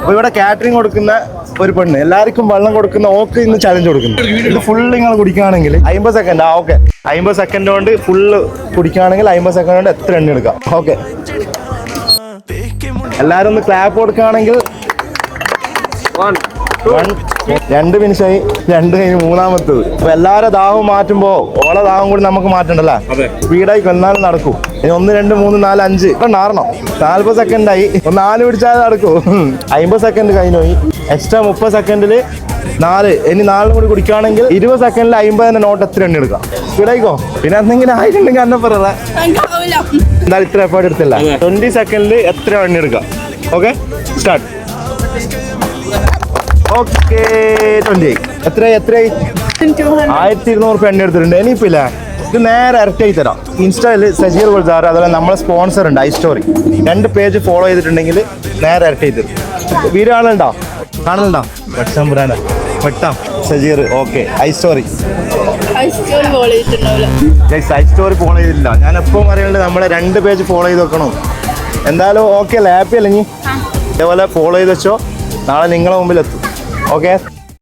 അപ്പൊ ഇവിടെ കാറ്ററിംഗ് കൊടുക്കുന്ന ഒരു പെണ്ണ് എല്ലാവർക്കും വെള്ളം കൊടുക്കുന്ന ഓക്ക് ഇന്ന് ചലഞ്ച് കൊടുക്കുന്നു. ഇത് ഫുള്ള് നിങ്ങൾ കുടിക്കുകയാണെങ്കിൽ അമ്പത് സെക്കൻഡ് ആ ഓക്കെ അമ്പത് സെക്കൻഡ് കൊണ്ട് ഫുള്ള് കുടിക്കുകയാണെങ്കിൽ അമ്പത് സെക്കൻഡ് കൊണ്ട് എത്ര എണ്ണ എടുക്കാം? ഓക്കെ എല്ലാവരും ഒന്ന് ക്ലാപ്പ് കൊടുക്കുകയാണെങ്കിൽ രണ്ട് മിനിഷായി രണ്ട് കഴിഞ്ഞ് മൂന്നാമത്തത്. അപ്പൊ എല്ലാവരും ദാഹവും മാറ്റുമ്പോ ഓളെ ദാഹം കൂടി നമുക്ക് മാറ്റണ്ടല്ല? സ്പീഡായി കൊന്നാലും നടക്കൂ. ഇനി ഒന്ന് രണ്ട് മൂന്ന് നാല് അഞ്ച്. ഇപ്പൊ നാറണം നാല്പത് സെക്കൻഡായി ഒന്ന് നാല് പിടിച്ചാൽ നടക്കൂ. അമ്പത് സെക്കൻഡ് കഴിഞ്ഞു പോയി. എക്സ്ട്രാ മുപ്പത് സെക്കൻഡിൽ നാല്. ഇനി നാലും കൂടി കുടിക്കുകയാണെങ്കിൽ ഇരുപത് സെക്കൻഡിൽ അമ്പത് തന്നെ നോട്ട് എത്ര എണ്ണ എടുക്കാം? സ്പീഡായിക്കോ പിന്നെ എന്തെങ്കിലും ആയിട്ടുണ്ടെങ്കിൽ എന്നെ പറയാ എന്തായാലും ഇത്ര എഫേർട്ട് എടുത്തില്ല. ട്വന്റി സെക്കൻഡിൽ എത്ര എണ്ണ എടുക്കാം? Okay start okay twenty. എത്ര എത്രയായി? ആയിരത്തി ഇരുന്നൂറ് രൂപ എണ്ണ എടുത്തിട്ടുണ്ട്. ഇനിയിപ്പില്ല. ഇത് നേരെ ഇരട്ടിയായി തരാം. ഇൻസ്റ്റയിൽ സജീർ ഗുൽസാർ അതുപോലെ നമ്മളെ സ്പോൺസർ ഉണ്ട് ഐ സ്റ്റോറി. രണ്ട് പേജ് ഫോളോ ചെയ്തിട്ടുണ്ടെങ്കിൽ നേരെ ഇരട്ടിയായി തരും. വീരാളുണ്ടോ? കാണലുണ്ടോ വെട്ടാം പുരാന വെട്ടാം Sajeer okay. I story. I story follow ചെയ്തിട്ടില്ല. ഞാൻ എപ്പോഴും പറയുന്നത് നമ്മളെ രണ്ട് പേജ് ഫോളോ ചെയ്ത് വെക്കണം. എന്തായാലും ഓക്കെ അല്ലേ? ഹാപ്പി അല്ലേ നീ ഇതേപോലെ ഫോളോ ചെയ്ത് വെച്ചോ. നാളെ നിങ്ങളെ മുമ്പിൽ എത്തും ഓക്കെ.